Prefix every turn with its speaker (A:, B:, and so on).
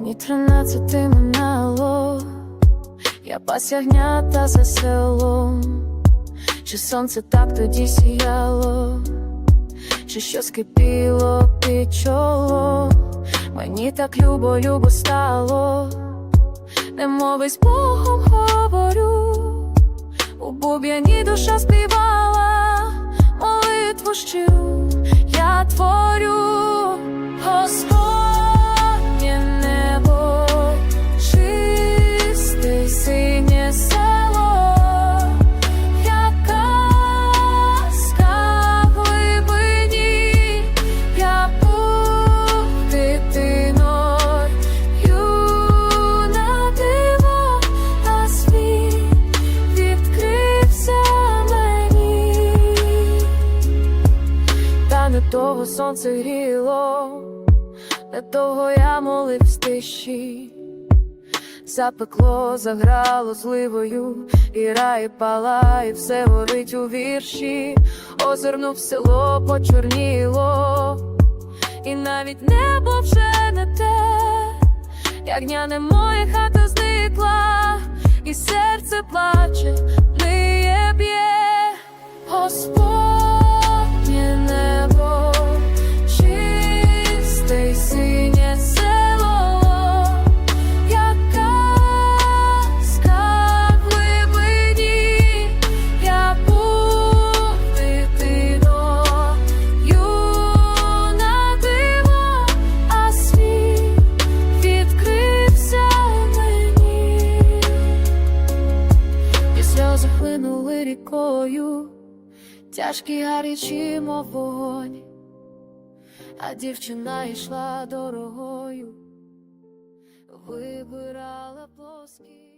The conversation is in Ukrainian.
A: Дванадцяти минало, я пас ягнята за селом, чи сонце так тоді сіяло, чи щось кипіло під чоло, мені так любо, любо стало, немови з Богом говорю, у буб'яні душа співала, молитву щиру я творю, Господнє не того сонце гріло, не того я молив в тиші. Запекло, заграло зливою, і рай палає, все горить у вірші, озирнув село, почорніло, і навіть небо вже не те, ягняне моє хата зникла, і серце плаче, хлинули рікою, тяжкі гарячі, мов вогонь, а дівчина йшла дорогою, вибирала плоскість.